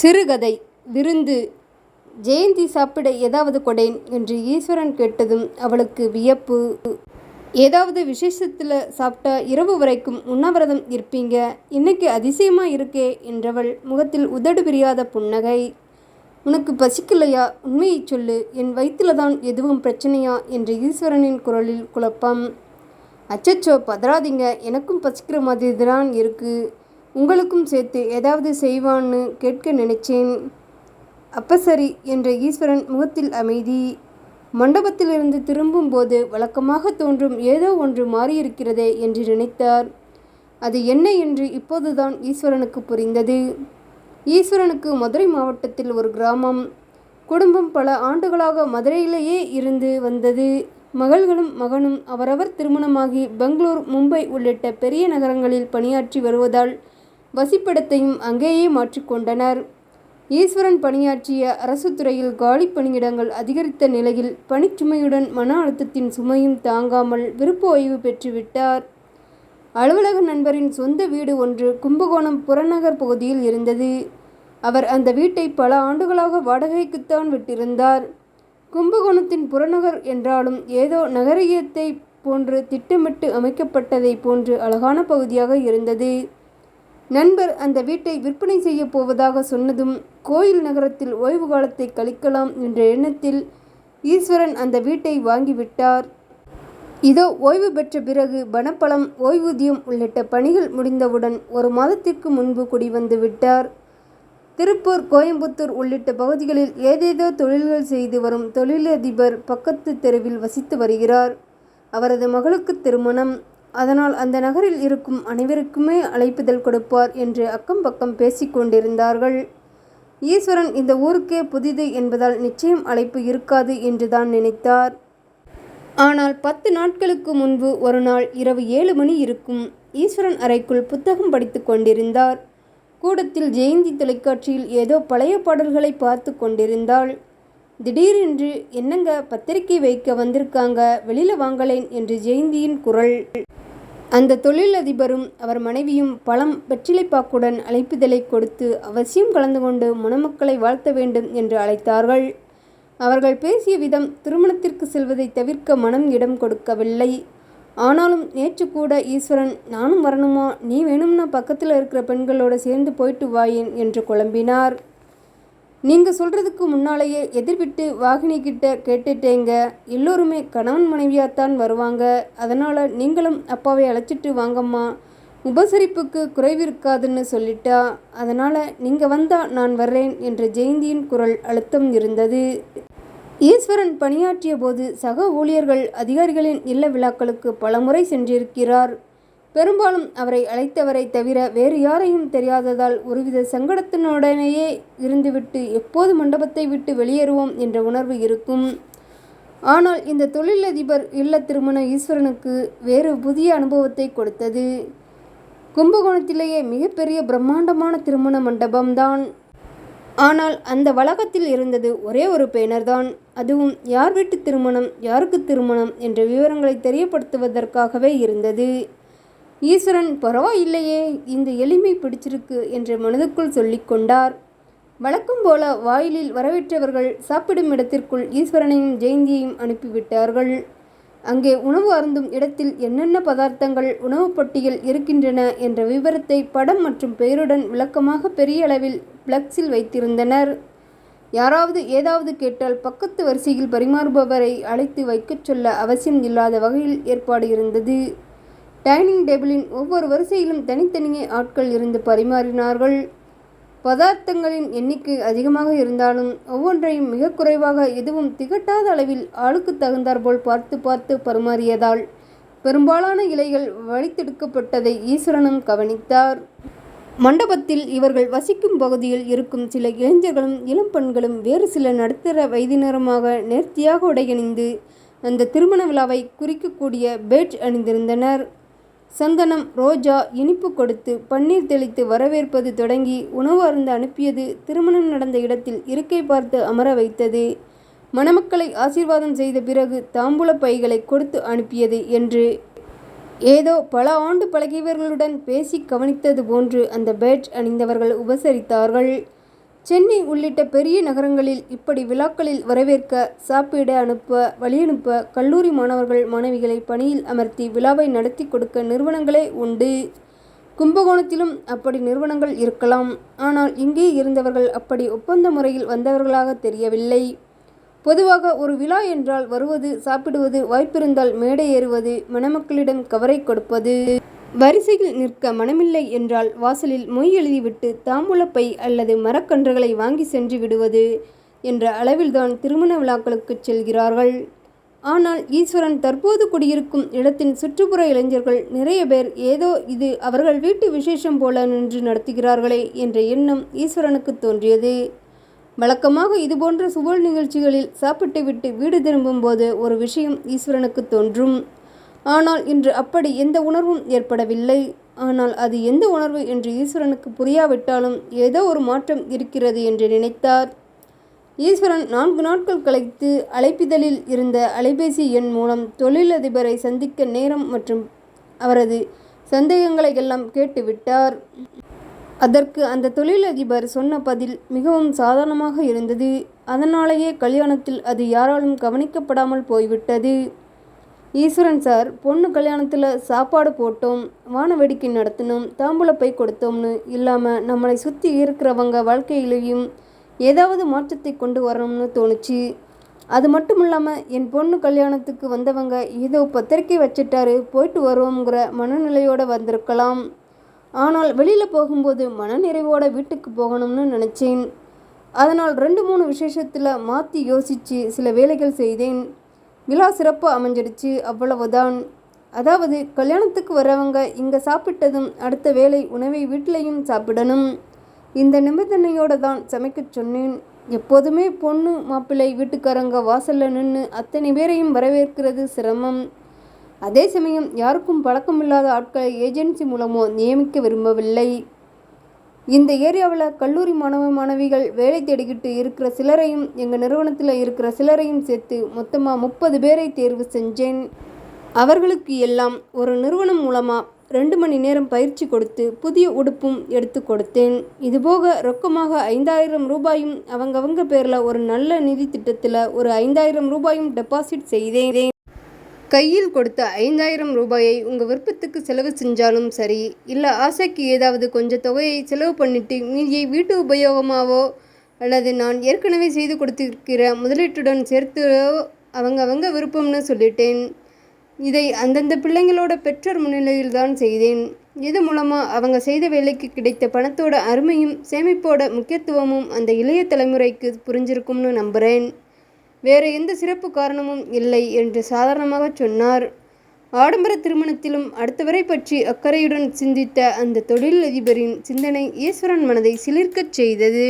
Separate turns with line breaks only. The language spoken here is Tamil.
சிறுகதை விருந்து. ஜெயந்தி சாப்பிட ஏதாவது கொடேன் என்று ஈஸ்வரன் கேட்டதும் அவளுக்கு வியப்பு. ஏதாவது விசேஷத்தில் சாப்பிட்டா இரவு வரைக்கும் உண்ணாவிரதம் இருப்பீங்க. இன்னைக்கு அதிசயமாக இருக்கே என்றவள் முகத்தில் உதடு பிரியாத புன்னகை. உனக்கு பசிக்கலையா? உண்மையைச் சொல்லு. என் வயிற்றுல தான் எதுவும் பிரச்சனையா? என்று ஈஸ்வரனின் குரலில் குழப்பம். அச்சச்சோ பதறாதீங்க. எனக்கும் பசிக்கிற மாதிரி தான் இருக்குது உங்களுக்கும் சேர்த்து ஏதாவது செய்வான்னு கேட்க நினைச்சேன். அப்ப சரி என்ற ஈஸ்வரன் முகத்தில் அமைதி. மண்டபத்திலிருந்து திரும்பும்போது வழக்கமாக தோன்றும் ஏதோ ஒன்று மாறியிருக்கிறதே என்று நினைத்தார். அது என்ன என்று இப்போதுதான் ஈஸ்வரனுக்கு புரிந்தது. ஈஸ்வரனுக்கு மதுரை மாவட்டத்தில் ஒரு கிராமம். குடும்பம் பல ஆண்டுகளாக மதுரையிலேயே இருந்து வந்தது. மகள்களும் மகனும் அவரவர் திருமணமாகி பெங்களூர் மும்பை உள்ளிட்ட பெரிய நகரங்களில் பணியாற்றி வருவதால் வசிப்பிடத்தையும் அங்கேயே மாற்றிக்கொண்டனர் ஈஸ்வரன் பணியாற்றிய அரசு துறையில் காலி பணியிடங்கள் அதிகரித்த நிலையில் பணிச்சுமையுடன் மன அழுத்தத்தின் சுமையும் தாங்காமல் விருப்ப ஓய்வு பெற்றுவிட்டார் அலுவலக நண்பரின் சொந்த வீடு ஒன்று கும்பகோணம் புறநகர் பகுதியில் இருந்தது. அவர் அந்த வீட்டை பல ஆண்டுகளாக வாடகைக்குத்தான் விட்டிருந்தார். கும்பகோணத்தின் புறநகர் என்றாலும் ஏதோ நகரியத்தை போன்று திட்டமிட்டு அமைக்கப்பட்டதை போன்று அழகான பகுதியாக இருந்தது. நண்பர் அந்த வீட்டை விற்பனை செய்ய போவதாக சொன்னதும் கோயில் நகரத்தில் ஓய்வு காலத்தை கழிக்கலாம் என்ற எண்ணத்தில் ஈஸ்வரன் அந்த வீட்டை வாங்கிவிட்டார். இதோ ஓய்வு பெற்ற பிறகு பணப்பலம் ஓய்வூதியம் உள்ளிட்ட பணிகள் முடிந்தவுடன் ஒரு மாதத்திற்கு முன்பு குடிவந்து விட்டார். திருப்பூர் கோயம்புத்தூர் உள்ளிட்ட பகுதிகளில் ஏதேதோ தொழில்கள் செய்து வரும் தொழிலதிபர் பக்கத்து தெருவில் வசித்து வருகிறார். அவரது மகளுக்கு திருமணம். அதனால் அந்த நகரில் இருக்கும் அனைவருக்குமே அழைப்புதல் கொடுப்பார் என்று அக்கம் பக்கம் பேசிக்கொண்டிருந்தார்கள் ஈஸ்வரன் இந்த ஊருக்கே புதிது என்பதால் நிச்சயம் அழைப்பு இருக்காது என்று தான் நினைத்தார். ஆனால் பத்து நாட்களுக்கு முன்பு ஒரு நாள் இரவு ஏழு மணி இருக்கும் ஈஸ்வரன் அறைக்குள் புத்தகம் படித்து கொண்டிருந்தார். கூடத்தில் ஜெயந்தி தொலைக்காட்சியில் ஏதோ பழைய பாடல்களை பார்த்து கொண்டிருந்தாள். திடீரென்று என்னங்க பத்திரிக்கை வைக்க வந்திருக்காங்க வெளியில வாங்கலேன் என்று ஜெயந்தியின் குரல் அந்த தொழிலதிபரும் அவர் மனைவியும் பழம் வெற்றிலைப்பாக்குடன் அழைப்புதலை கொடுத்து அவசியம் கலந்து கொண்டு மணமக்களை வாழ்த்த வேண்டும் என்று அழைத்தார்கள். அவர்கள் பேசிய விதம் திருமணத்திற்கு செல்வதை தவிர்க்க மனம் இடம் கொடுக்கவில்லை. ஆனாலும் நேற்று கூட ஈஸ்வரன் நானும் வரணுமா? நீ வேணும்னா பக்கத்தில் இருக்கிற பெண்களோடு சேர்ந்து போயிட்டு வாயேன் என்று குழம்பினார். நீங்கள் சொல்கிறதுக்கு முன்னாலேயே எதிர்விட்டு வாகினி கிட்ட கேட்டுட்டேங்க. எல்லோருமே கணவன் மனைவியாகத்தான் வருவாங்க. அதனால் நீங்களும் அப்பாவை அழைச்சிட்டு வாங்கம்மா. உபசரிப்புக்கு குறைவிருக்காதுன்னு சொல்லிட்டா. அதனால் நீங்கள் வந்தா நான் வர்றேன் என்ற ஜெயந்தியின் குரல் அழுத்தம் இருந்தது. ஈஸ்வரன் பணியாற்றிய போது சக ஊழியர்கள் அதிகாரிகளின் இல்ல விழாக்களுக்கு பலமுறை சென்றிருக்கிறார். பெரும்பாலும் அவரை அழைத்தவரை தவிர வேறு யாரையும் தெரியாததால் ஒருவித சங்கடத்தினுடனேயே இருந்துவிட்டு எப்போது மண்டபத்தை விட்டு வெளியேறுவோம் என்ற உணர்வு இருக்கும். ஆனால் இந்த தொழிலதிபர் இல்ல திருமண ஈஸ்வரனுக்கு வேறு புதிய அனுபவத்தை கொடுத்தது. கும்பகோணத்திலேயே மிகப்பெரிய பிரம்மாண்டமான திருமண மண்டபம்தான். ஆனால் அந்த வளாகத்தில் இருந்தது ஒரே ஒரு பேனர்தான். அதுவும் யார் வீட்டு திருமணம் யாருக்கு திருமணம் என்ற விவரங்களை தெரியப்படுத்துவதற்காகவே இருந்தது. ஈஸ்வரன் பரவாயில்லையே இந்த எளிமை பிடிச்சிருக்கு என்று மனதுக்குள் சொல்லிக்கொண்டார் வழக்கம் போல வாயிலில் வரவேற்றவர்கள் சாப்பிடும் இடத்திற்குள் ஈஸ்வரனையும் ஜெயந்தியையும் அனுப்பிவிட்டார்கள். அங்கே உணவு அருந்தும் இடத்தில் என்னென்ன பதார்த்தங்கள் உணவு பட்டியல் இருக்கின்றன என்ற விவரத்தை படம் மற்றும் பெயருடன் விளக்கமாக பெரிய அளவில் பிளக்ஸில் வைத்திருந்தனர். யாராவது ஏதாவது கேட்டால் பக்கத்து வரிசையில் பரிமாறுபவரை அழைத்து வைக்கச் சொல்ல அவசியம் இல்லாத வகையில் ஏற்பாடு இருந்தது. டைனிங் டேபிளின் ஒவ்வொரு வரிசையிலும் தனித்தனியே ஆட்கள் இருந்து பரிமாறினார்கள். பதார்த்தங்களின் எண்ணிக்கை அதிகமாக இருந்தாலும் ஒவ்வொன்றையும் மிக குறைவாக எதுவும் திகட்டாத அளவில் ஆளுக்கு தகுந்தாற்போல் பார்த்து பார்த்து பரிமாறியதால் பெரும்பாலான இலைகள் வழித்தெடுக்கப்பட்டதை ஈஸ்வரனும் கவனித்தார். மண்டபத்தில் இவர்கள் வசிக்கும் பகுதியில் இருக்கும் சில இளைஞர்களும் இளம் பெண்களும் வேறு சில நடுத்தர வயதினருமாக நேர்த்தியாக உடையணிந்து அந்த திருமண விழாவை குறிக்கக்கூடிய பேட்ஜ் அணிந்திருந்தனர். சந்தனம் ரோஜா இனிப்பு கொடுத்து பன்னீர் தெளித்து வரவேற்பது தொடங்கி உணவு அருந்த அனுப்பியது திருமணம் நடந்த இடத்தில் இருக்கை பார்த்து அமர வைத்தது. மணமக்களை ஆசீர்வாதம் செய்த பிறகு தாம்பூல பைகளை கொடுத்து அனுப்பியது என்று. ஏதோ பல ஆண்டு பழகியவர்களுடன் பேசி கவனித்தது போன்று அந்த பேட்ச் அணிந்தவர்கள் உபசரித்தார்கள். சென்னை உள்ளிட்ட பெரிய நகரங்களில் இப்படி விழாக்களில் வரவேற்க சாப்பிட அனுப்ப வழியனுப்ப கல்லூரி மாணவர்கள் மாணவிகளை பணியில் அமர்த்தி விழாவை நடத்தி கொடுக்க நிறுவனங்களே உண்டு. கும்பகோணத்திலும் அப்படி நிறுவனங்கள் இருக்கலாம். ஆனால் இங்கே இருந்தவர்கள் அப்படி ஒப்பந்த முறையில் வந்தவர்களாக தெரியவில்லை. பொதுவாக ஒரு விழா என்றால் வருவது சாப்பிடுவது வாய்ப்பிருந்தால் மேடை ஏறுவது மணமக்களிடம் கவரை கொடுப்பது. வரிசையில் நிற்க மனமில்லை என்றால் வாசலில் மொய் எழுதிவிட்டு தாம்பூலப்பை அல்லது மரக்கன்றுகளை வாங்கி சென்று விடுவது என்ற அளவில்தான் திருமண விழாக்களுக்கு செல்கிறார்கள். ஆனால் ஈஸ்வரன் தற்போது குடியிருக்கும் இடத்தின் சுற்றுப்புற இளைஞர்கள் நிறைய பேர் ஏதோ இது அவர்கள் வீட்டு விசேஷம் போல நின்று நடத்துகிறார்களே என்ற எண்ணம் ஈஸ்வரனுக்கு தோன்றியது. வழக்கமாக இதுபோன்ற சுப நிகழ்ச்சிகளில் சாப்பிட்டுவிட்டு வீடு திரும்பும்போது ஒரு விஷயம் ஈஸ்வரனுக்கு தோன்றும். ஆனால் இன்று அப்படி எந்த உணர்வும் ஏற்படவில்லை. ஆனால் அது எந்த உணர்வு என்று ஈஸ்வரனுக்கு புரியாவிட்டாலும் ஏதோ ஒரு மாற்றம் இருக்கிறது என்று நினைத்தார். ஈஸ்வரன் நான்கு நாட்கள் கழித்து அழைப்பிதழில் இருந்த அலைபேசி எண் மூலம் தொழிலதிபரை சந்திக்க நேரம் மற்றும் அவரது சந்தேகங்களை எல்லாம் கேட்டுவிட்டார். அதற்கு அந்த தொழிலதிபர் சொன்ன பதில் மிகவும் சாதாரணமாக இருந்தது. அதனாலேயே கல்யாணத்தில் அது யாராலும் கவனிக்கப்படாமல் போய்விட்டது. ஈஸ்வரன் சார் பொண்ணு கல்யாணத்தில் சாப்பாடு போட்டோம் வான வேடிக்கை நடத்தினோம் தாம்பூலப்பை கொடுத்தோம்னு இல்லாமல் நம்மளை சுற்றி இருக்கிறவங்க வாழ்க்கையிலையும் ஏதாவது மாற்றத்தை கொண்டு வரணும்னு தோணுச்சு. அது மட்டும் இல்லாமல் என் பொண்ணு கல்யாணத்துக்கு வந்தவங்க ஏதோ பத்திரிக்கை வச்சிட்டாரு போயிட்டு வருவோங்கிற மனநிலையோடு வந்திருக்கலாம். ஆனால் வெளியில் போகும்போது மனநிறைவோட வீட்டுக்கு போகணும்னு நினச்சேன். அதனால் ரெண்டு மூணு விசேஷத்தில் மாற்றி யோசித்து சில வேலைகள் செய்தேன். விழா சிறப்பாக அமைஞ்சிடுச்சு அவ்வளவுதான். அதாவது கல்யாணத்துக்கு வரவங்க இங்கே சாப்பிட்டதும் அடுத்த வேலை உணவை வீட்டிலையும் சாப்பிடணும். இந்த நிபந்தனையோடு தான் சமைக்கச் சொன்னேன். எப்போதுமே பொண்ணு மாப்பிள்ளை வீட்டுக்காரங்க வாசலில் நின்று அத்தனை பேரையும் வரவேற்கிறது சிரமம். அதே சமயம் யாருக்கும் பழக்கமில்லாத ஆட்களை ஏஜென்சி மூலமோ நியமிக்க விரும்பவில்லை. இந்த ஏரியாவில் கல்லூரி மாணவ மாணவிகள் வேலை தேடிக்கிட்டு இருக்கிற சிலரையும் எங்கள் நிறுவனத்தில் இருக்கிற சிலரையும் சேர்த்து மொத்தமாக முப்பது பேரை தேர்வு செஞ்சேன். அவர்களுக்கு எல்லாம் ஒரு நிறுவனம் மூலமாக ரெண்டு மணி நேரம் பயிற்சி கொடுத்து புதிய உடுப்பும் எடுத்து கொடுத்தேன். இதுபோக ரொக்கமாக ஐந்தாயிரம் ரூபாயும் அவங்கவங்க பேரில் ஒரு நல்ல நிதி திட்டத்தில் ஒரு ஐந்தாயிரம் ரூபாயும் டெபாசிட் செய்தேன். கையில் கொடுத்த ஐந்தாயிரம் ரூபாயை உங்கள் விருப்பத்துக்கு செலவு செஞ்சாலும் சரி இல்லை ஆசைக்கு ஏதாவது கொஞ்சம் தொகையை செலவு பண்ணிட்டு மீதியை வீட்டு உபயோகமாவோ அல்லது நான் ஏற்கனவே செய்து கொடுத்திருக்கிற முதலீட்டுடன் சேர்த்து அவங்க அவங்க விருப்பம்னு சொல்லிட்டேன். இதை அந்தந்த பிள்ளைங்களோட பெற்றோர் முன்னிலையில் தான் செய்தேன். இது மூலமாக அவங்க செய்த வேலைக்கு கிடைத்த பணத்தோட அருமையும் சேமிப்போட முக்கியத்துவமும் அந்த இளைய தலைமுறைக்கு புரிஞ்சிருக்கும்னு நம்புகிறேன் வேறு எந்த சிறப்பு காரணமும் இல்லை என்று சாதாரணமாக சொன்னார். ஆடம்பர திருமணத்திலும் அடுத்தவரை பற்றி அக்கறையுடன் சிந்தித்த அந்த தொழிலதிபரின் சிந்தனை ஈஸ்வரன் மனதை சிலிர்க்கச் செய்தது.